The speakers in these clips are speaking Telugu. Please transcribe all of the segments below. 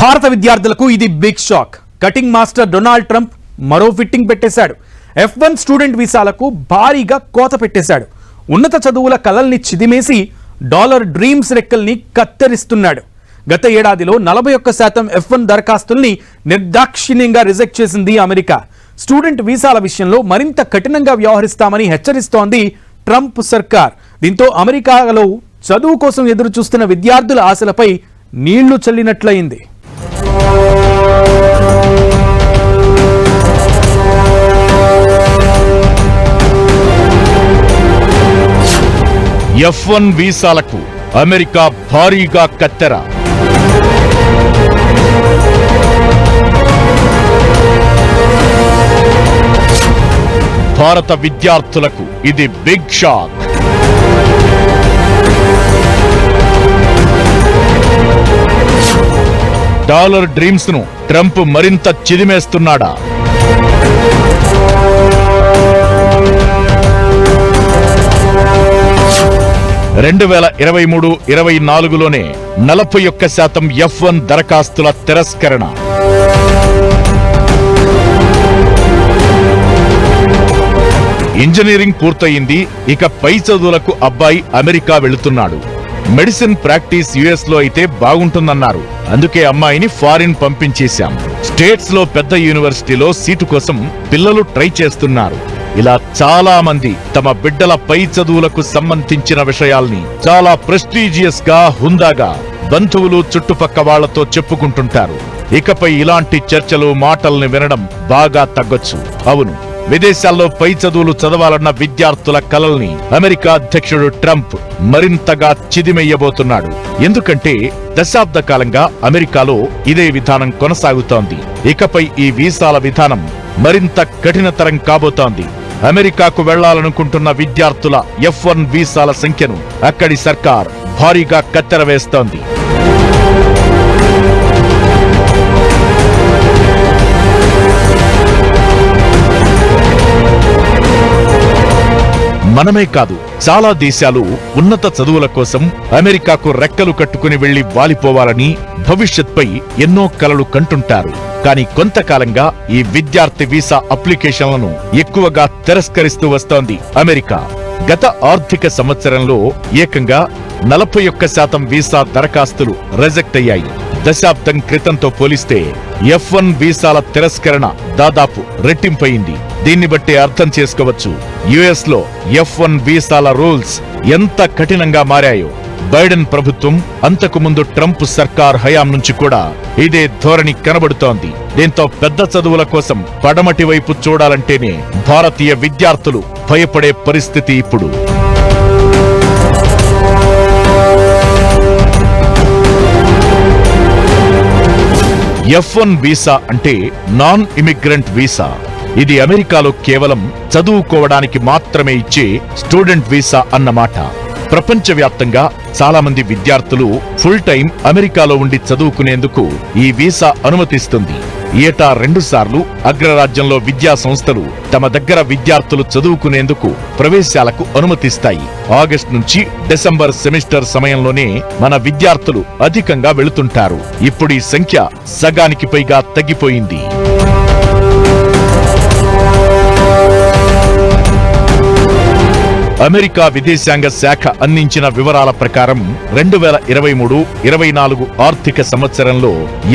భారత విద్యార్థులకు ఇది big shock cutting master Donald Trump మరో ఫిట్టింగ్ పెట్టేశాడు. ఎఫ్ వన్ స్టూడెంట్ వీసాలకు భారీగా కోత పెట్టేశాడు. ఉన్నత చదువుల కలల్ని చిదిమేసి డాలర్ డ్రీమ్స్ రెక్కల్ని కత్తిరిస్తున్నాడు. గత ఏడాదిలో నలభై ఒక్క శాతం ఎఫ్ వన్ దరఖాస్తుల్ని నిర్దాక్షిణ్యంగా రిజెక్ట్ చేసింది అమెరికా. స్టూడెంట్ వీసాల విషయంలో మరింత కఠినంగా వ్యవహరిస్తామని హెచ్చరిస్తోంది ట్రంప్ సర్కార్. దీంతో అమెరికాలో చదువు కోసం ఎదురు చూస్తున్న విద్యార్థుల ఆశలపై నీళ్ళు చల్లినట్లయింది. ఎఫ్ వన్ వీసాలకు అమెరికా భారీగా కత్తెర. భారత విద్యార్థులకు ఇది బిగ్ షాక్ డాలర్ డ్రీమ్స్ను ట్రంప్ మరింత చిదిమేస్తున్నాడా? రెండు వేల ఇరవై మూడు ఇరవై నాలుగులోనే నలభై ఒక్క శాతం ఎఫ్ వన్ దరఖాస్తుల తిరస్కరణ. ఇంజనీరింగ్ పూర్తయింది ఇక పై చదువులకు అబ్బాయి అమెరికా వెళుతున్నాడు. మెడిసిన్ ప్రాక్టీస్ యుఎస్లో అయితే బాగుంటుందన్నారు. అందుకే అమ్మాయిని ఫారిన్ పంపించేశాం. స్టేట్స్లో పెద్ద యూనివర్సిటీలో సీటు కోసం పిల్లలు ట్రై చేస్తున్నారు. ఇలా చాలా మంది తమ బిడ్డల పై చదువులకు సంబంధించిన విషయాల్ని చాలా ప్రెస్టీజియస్గా హుందాగా బంధువులు చుట్టుపక్క వాళ్ళతో చెప్పుకుంటుంటారు. ఇకపై ఇలాంటి చర్చలు మాటల్ని వినడం బాగా తగ్గొచ్చు. అవును. విదేశాల్లో పై చదువులు చదవాలన్న విద్యార్థుల కలల్ని అమెరికా అధ్యక్షుడు ట్రంప్ మరింతగా చిదిమెయ్యబోతున్నాడు ఎందుకంటే దశాబ్ద కాలంగా అమెరికాలో ఇదే విధానం కొనసాగుతోంది. ఇకపై ఈ వీసాల విధానం మరింత కఠినతరం కాబోతోంది. అమెరికాకు వెళ్ళాలనుకుంటున్న విద్యార్థుల ఎఫ్ వన్ వీసాల సంఖ్యను అక్కడి సర్కార్ భారీగా కత్తెరవేస్తోంది. మనమే కాదు చాలా దేశాలు ఉన్నత చదువుల కోసం అమెరికాకు రెక్కలు కట్టుకుని వెళ్ళి వాలిపోవాలని భవిష్యత్పై ఎన్నో కలలు కంటుంటారు. కానీ కొంతకాలంగా ఈ విద్యార్థి వీసా అప్లికేషన్లను ఎక్కువగా తిరస్కరిస్తూ వస్తోంది అమెరికా. గత ఆర్థిక సంవత్సరంలో ఏకంగా నలభై ఒక్క శాతం వీసా దరఖాస్తులు రిజెక్ట్ అయ్యాయి. దశాబ్దం క్రితంతో పోలిస్తే ఎఫ్ వన్ వీసాల తిరస్కరణ దాదాపు రెట్టింపయింది. దీన్ని బట్టి అర్థం చేసుకోవచ్చు. యుఎస్లో ఎఫ్ వన్ వీసాల రూల్స్ ఎంత కఠినంగా మారాయో. బైడెన్ ప్రభుత్వం అంతకు ముందు ట్రంప్ సర్కార్ హయాం నుంచి కూడా ఇదే ధోరణి కనబడుతోంది. దీంతో పెద్ద చదువుల కోసం పడమటి వైపు చూడాలంటేనే భారతీయ విద్యార్థులు భయపడే పరిస్థితి ఇప్పుడు. ఎఫ్ వన్ వీసా అంటే నాన్ ఇమిగ్రెంట్ వీసా. ఇది అమెరికాలో కేవలం చదువుకోవడానికి మాత్రమే ఇచ్చే స్టూడెంట్ వీసా అన్నమాట. ప్రపంచవ్యాప్తంగా చాలామంది విద్యార్థులు ఫుల్ టైం అమెరికాలో ఉండి చదువుకునేందుకు ఈ వీసా అనుమతిస్తుంది. ఏటా రెండుసార్లు అగ్రరాజ్యంలో విద్యా సంస్థలు తమ దగ్గర విద్యార్థులు చదువుకునేందుకు ప్రవేశాలకు అనుమతిస్తాయి. ఆగస్టు నుంచి డిసెంబర్ సెమిస్టర్ సమయంలోనే మన విద్యార్థులు అధికంగా వెళుతుంటారు. ఇప్పుడు ఈ సంఖ్య సగానికి పైగా తగ్గిపోయింది. అమెరికా విదేశాంగ శాఖ అందించిన వివరాల ప్రకారం రెండు వేల ఇరవై మూడు ఇరవై నాలుగు ఆర్థిక సంవత్సరంలో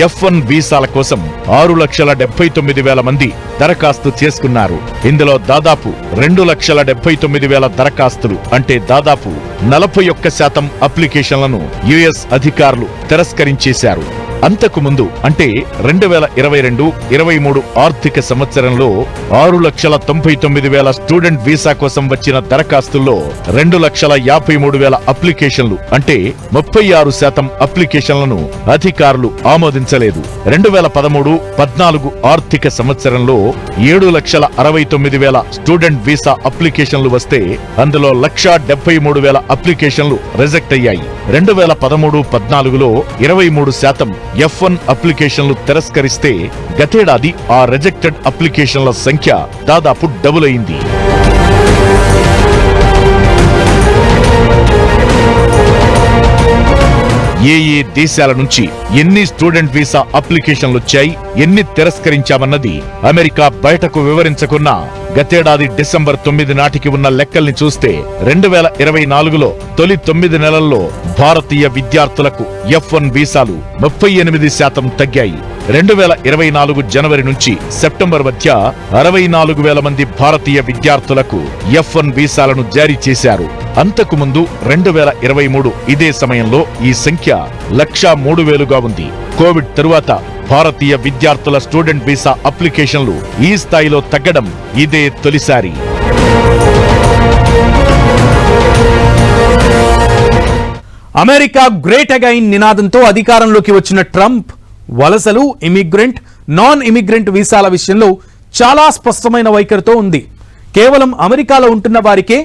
ఎఫ్ వన్ వీసాల కోసం ఆరు లక్షల డెబ్బై తొమ్మిది వేల మంది దరఖాస్తు చేసుకున్నారు. ఇందులో దాదాపు రెండు లక్షల డెబ్బై తొమ్మిది వేల దరఖాస్తులు అంటే దాదాపు నలభై ఒక్క శాతం అప్లికేషన్లను యుఎస్ అధికారులు తిరస్కరించేశారు. అంతకు ముందు అంటే రెండు వేల ఇరవై రెండు ఇరవై మూడు ఆర్థిక సంవత్సరంలో ఆరు లక్షల తొంభై తొమ్మిది వేల స్టూడెంట్ వీసా కోసం వచ్చిన దరఖాస్తుల్లో రెండు లక్షల యాభై మూడు వేల అప్లికేషన్లు అంటే ముప్పై ఆరు శాతం అప్లికేషన్లను అధికారులు ఆమోదించలేదు. రెండు వేల పదమూడు పద్నాలుగు ఆర్థిక సంవత్సరంలో ఏడు లక్షల అరవై తొమ్మిది వేల స్టూడెంట్ వీసా అప్లికేషన్లు వస్తే అందులో లక్ష డెబ్బై మూడు వేల అప్లికేషన్లు రిజెక్ట్ అయ్యాయి. రెండు వేల పదమూడు పద్నాలుగులో ఇరవై మూడు శాతం ఎఫ్ వన్ అప్లికేషన్లు తిరస్కరిస్తే గతేడాది ఆ రిజెక్టెడ్ అప్లికేషన్ల సంఖ్య దాదాపు డబుల్ అయింది. ఏ ఏ దేశాల నుంచి ఎన్ని స్టూడెంట్ వీసా అప్లికేషన్లు వచ్చాయి ఎన్ని తిరస్కరించామన్నది అమెరికా బయటకు వివరించకున్న గతేడాది డిసెంబర్ తొమ్మిది నాటికి ఉన్న లెక్కల్ని చూస్తే రెండు వేల ఇరవై నాలుగులో తొలి తొమ్మిది నెలల్లో భారతీయ విద్యార్థులకు ఎఫ్ వన్ వీసాలు ముప్పై ఎనిమిది శాతం తగ్గాయి. రెండు వేల ఇరవై నాలుగు జనవరి నుంచి సెప్టెంబర్ మధ్య అరవై నాలుగు వేల మంది భారతీయ విద్యార్థులకు ఎఫ్ వన్ వీసాలను జారీ చేశారు. అంతకు ముందు రెండు వేల ఇరవై మూడు ఇదే సమయంలో ఈ సంఖ్య లక్షా మూడు వేలుగా ఉంది. కోవిడ్ తరువాత భారతీయ విద్యార్థుల స్టూడెంట్ వీసా అప్లికేషన్లు ఈ స్థాయిలో తగ్గడం ఇదే తొలిసారి. అమెరికా గ్రేట్ అగైన్ నినాదంతో అధికారంలోకి వచ్చిన ట్రంప్ వలసలు ఇమిగ్రెంట్ నాన్ ఇమిగ్రెంట్ వీసాల విషయంలో చాలా స్పష్టమైన వైఖరితో ఉంది. కేవలం అమెరికాలో ఉంటున్న వారికే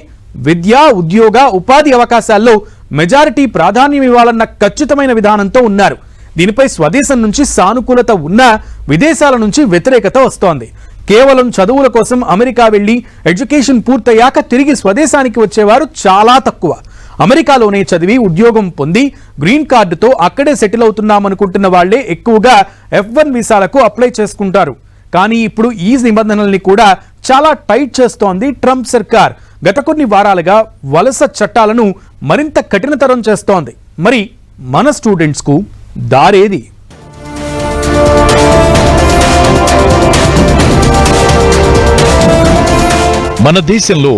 విద్య ఉద్యోగ ఉపాధి అవకాశాల్లో మెజారిటీ ప్రాధాన్యం ఇవ్వాలన్న ఖచ్చితమైన విధానంతో ఉన్నారు. దీనిపై స్వదేశం నుంచి సానుకూలత ఉన్నా విదేశాల నుంచి వ్యతిరేకత వస్తోంది. కేవలం చదువుల కోసం అమెరికా వెళ్ళి ఎడ్యుకేషన్ పూర్తయ్యాక తిరిగి స్వదేశానికి వచ్చేవారు చాలా తక్కువ. అమెరికాలోనే చదివి ఉద్యోగం పొంది గ్రీన్ కార్డుతో అక్కడే సెటిల్ అవుతున్నామనుకుంటున్న వాళ్ళే ఎక్కువగా ఎఫ్ వన్ వీసాలకు అప్లై చేసుకుంటారు. కానీ ఇప్పుడు ఈ నిబంధనల్ని కూడా చాలా టైట్ చేస్తోంది ట్రంప్ సర్కార్. గత కొన్ని వారాలుగా వలస చట్టాలను మరింత కఠినతరం చేస్తోంది. మరి మన స్టూడెంట్స్కు దారేది? మన దేశంలో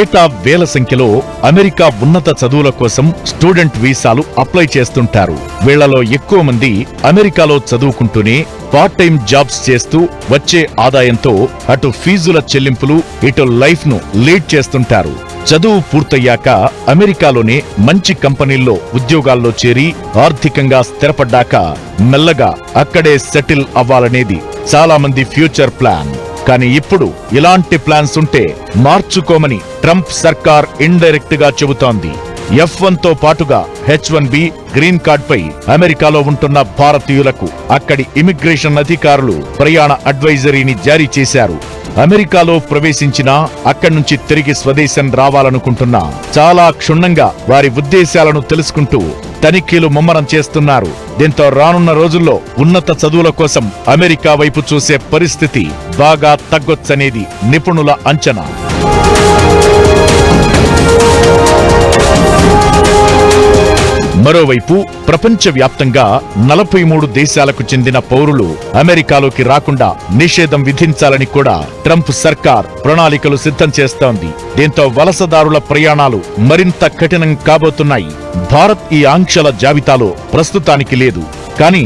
ఏటా వేల సంఖ్యలో అమెరికా ఉన్నత చదువుల కోసం స్టూడెంట్ వీసాలు అప్లై చేస్తుంటారు. వీళ్ళలో ఎక్కువ మంది అమెరికాలో చదువుకుంటూనే పార్ట్ టైం జాబ్స్ చేస్తూ వచ్చే ఆదాయంతో అటు ఫీజుల చెల్లింపులు ఇటు లైఫ్ను లీడ్ చేస్తుంటారు. చదువు పూర్తయ్యాక అమెరికాలోనే మంచి కంపెనీల్లో ఉద్యోగాల్లో చేరి ఆర్థికంగా స్థిరపడ్డాక మెల్లగా అక్కడే సెటిల్ అవ్వాలనేది చాలా మంది ఫ్యూచర్ ప్లాన్. కానీ ఇప్పుడు ఇలాంటి ప్లాన్స్ ఉంటే మార్చుకోమని ట్రంప్ సర్కార్ ఇండైరెక్ట్గా చెబుతోంది. ఎఫ్ వన్తో పాటుగా H one B green card పై అమెరికాలో ఉంటున్న భారతీయులకు అక్కడి ఇమిగ్రేషన్ అధికారులు ప్రయాణ అడ్వైజరీని జారీ చేశారు. అమెరికాలో ప్రవేశించినా అక్కడి నుంచి తిరిగి స్వదేశం రావాలనుకుంటున్నా చాలా క్షుణ్ణంగా వారి ఉద్దేశాలను తెలుసుకుంటూ తనిఖీలు ముమ్మరం చేస్తున్నారు. దీంతో రానున్న రోజుల్లో ఉన్నత చదువుల కోసం అమెరికా వైపు చూసే పరిస్థితి బాగా తగ్గొచ్చనేది నిపుణుల అంచనా. మరోవైపు ప్రపంచవ్యాప్తంగా నలభై మూడు దేశాలకు చెందిన పౌరులు అమెరికాలోకి రాకుండా నిషేధం విధించాలని కూడా ట్రంప్ సర్కార్ ప్రణాళికలు సిద్ధం చేస్తోంది. దీంతో వలసదారుల ప్రయాణాలు మరింత కఠినం కాబోతున్నాయి. భారత్ ఈ ఆంక్షల జాబితాలో ప్రస్తుతానికి లేదు. కానీ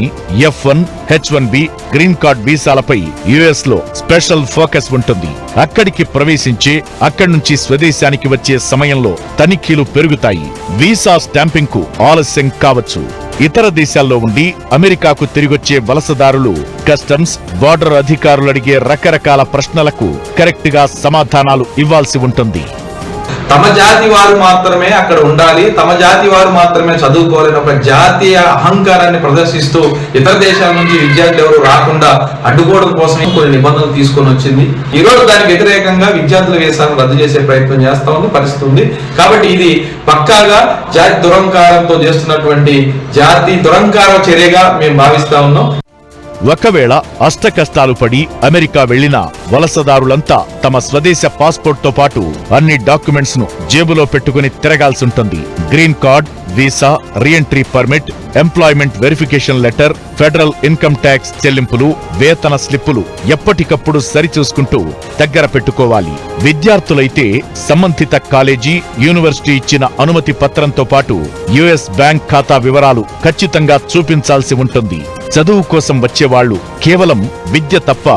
F one H one B green card వీసాలపై యుఎస్లో స్పెషల్ ఫోకస్ ఉంటుంది. అక్కడికి ప్రవేశించే అక్కడి నుంచి స్వదేశానికి వచ్చే సమయంలో తనిఖీలు పెరుగుతాయి. వీసా స్టాంపింగ్కు ఆలస్యం కావచ్చు. ఇతర దేశాల్లో ఉండి అమెరికాకు తిరిగొచ్చే వలసదారులు కస్టమ్స్ బార్డర్ అధికారులు అడిగే రకరకాల ప్రశ్నలకు కరెక్ట్గా సమాధానాలు ఇవ్వాల్సి ఉంటుంది. తమ జాతి వారు మాత్రమే అక్కడ ఉండాలి తమ జాతి వారు మాత్రమే చదువుకోవాలని ఒక జాతీయ అహంకారాన్ని ప్రదర్శిస్తూ ఇతర దేశాల నుంచి విద్యార్థులు ఎవరు రాకుండా అడ్డుకోవడం కోసం కొన్ని నిబంధనలు తీసుకొని వచ్చింది. ఈ రోజు దానికి వ్యతిరేకంగా విద్యార్థుల వేసాలను రద్దు చేసే ప్రయత్నం చేస్తా ఉంది పరిస్థితి ఉంది. కాబట్టి ఇది పక్కాగా జాతి దురంకారంతో చేస్తున్నటువంటి జాతి దురంకార చర్యగా మేము భావిస్తా ఉన్నాం. ఒకవేళ అష్టకష్టాలు పడి అమెరికా వెళ్ళిన వలసదారులంతా తమ స్వదేశ పాస్పోర్ట్తో పాటు అన్ని డాక్యుమెంట్స్ను జేబులో పెట్టుకుని తిరగాల్సుంటుంది. Green card visa reentry permit employment verification letter federal income tax చెల్లింపులు వేతన స్లిప్పులు ఎప్పటికప్పుడు సరిచూసుకుంటూ దగ్గర పెట్టుకోవాలి. విద్యార్థులైతే సంబంధిత కాలేజీ యూనివర్సిటీ ఇచ్చిన అనుమతి పత్రంతో పాటు యుఎస్ బ్యాంక్ ఖాతా వివరాలు ఖచ్చితంగా చూపించాల్సి ఉంటుంది. చదువు కోసం వచ్చేవాళ్ళు కేవలం విద్య తప్ప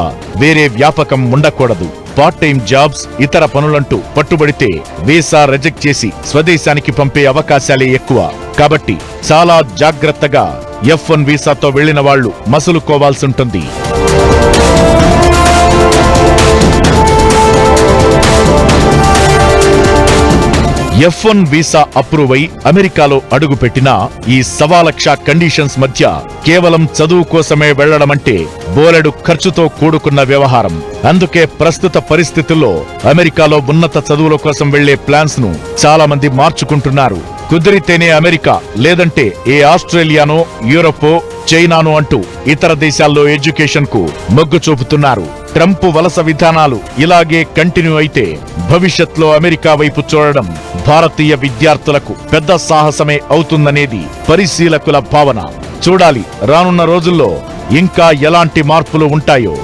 వేరే వ్యాపకం ఉండకూడదు. పార్ట్ టైం జాబ్స్ ఇతర పనులంటూ పట్టుబడితే వీసా రిజెక్ట్ చేసి స్వదేశానికి పంపే అవకాశాలే ఎక్కువ. కాబట్టి చాలా జాగ్రత్తగా ఎఫ్ వన్ వీసాతో వెళ్ళిన వాళ్ళు మసులుకోవాల్సుంటుంది. ఎఫ్ వన్ వీసా అప్రూవ్ అయి అమెరికాలో అడుగుపెట్టిన ఈ సవాలక్ష కండిషన్స్ మధ్య కేవలం చదువు కోసమే వెళ్ళడమంటే బోలెడు ఖర్చుతో కూడుకున్న వ్యవహారం. అందుకే ప్రస్తుత పరిస్థితుల్లో అమెరికాలో ఉన్నత చదువుల కోసం వెళ్ళే ప్లాన్స్ను చాలా మంది మార్చుకుంటున్నారు. కుదిరితేనే అమెరికా లేదంటే ఏ ఆస్ట్రేలియానో యూరపో చైనానో అంటూ ఇతర దేశాల్లో ఎడ్యుకేషన్కు మొగ్గు చూపుతున్నారు. ట్రంప్ వలస విధానాలు ఇలాగే కంటిన్యూ అయితే భవిష్యత్లో అమెరికా వైపు చూడడం భారతీయ విద్యార్థులకు పెద్ద సాహసమే అవుతుందనేది పరిశీలకుల భావన. చూడాలి రానున్న రోజుల్లో ఇంకా ఎలాంటి మార్పులు ఉంటాయో.